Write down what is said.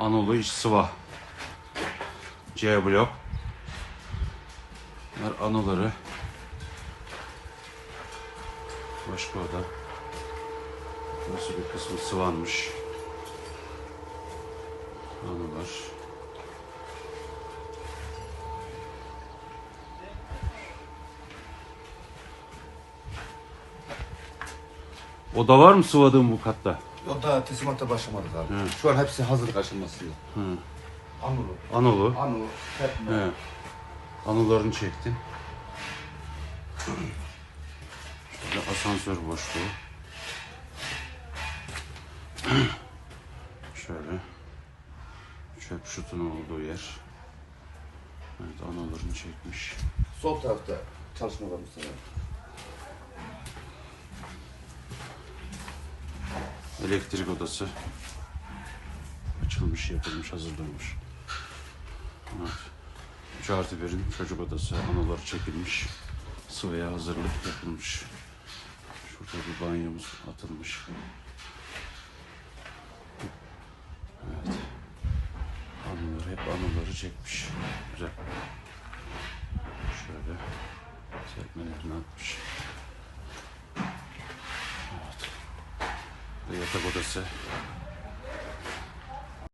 Anadolu iç sıva. C blok. Bunlar anıları. Başka oda. Burası bir kısmı sıvanmış. Anılar. Oda var mı sıvadığın bu katta? O da teslimatta başlamadık abi. Hı. Şu an hepsi hazır aşamasında. Hı. Anadolu. Anadolu. Anadolu. Hep He. Anılarını çektin. Şurada asansör boşluğu. Şöyle. Çöp şutun olduğu yer. Evet anılarını çekmiş. Sol tarafta çalışma var Elektrik odası. Açılmış, yapılmış, hazırlanmış. Evet. 3 artı 1'in çocuk odası. Anıları çekilmiş. Sıvıya hazırlık yapılmış. Şurada bir banyomuz atılmış. Evet. Anıları hep anıları çekmiş. Güzel. Şöyle sekmelerini atmış. Evet. Ve yatak odası.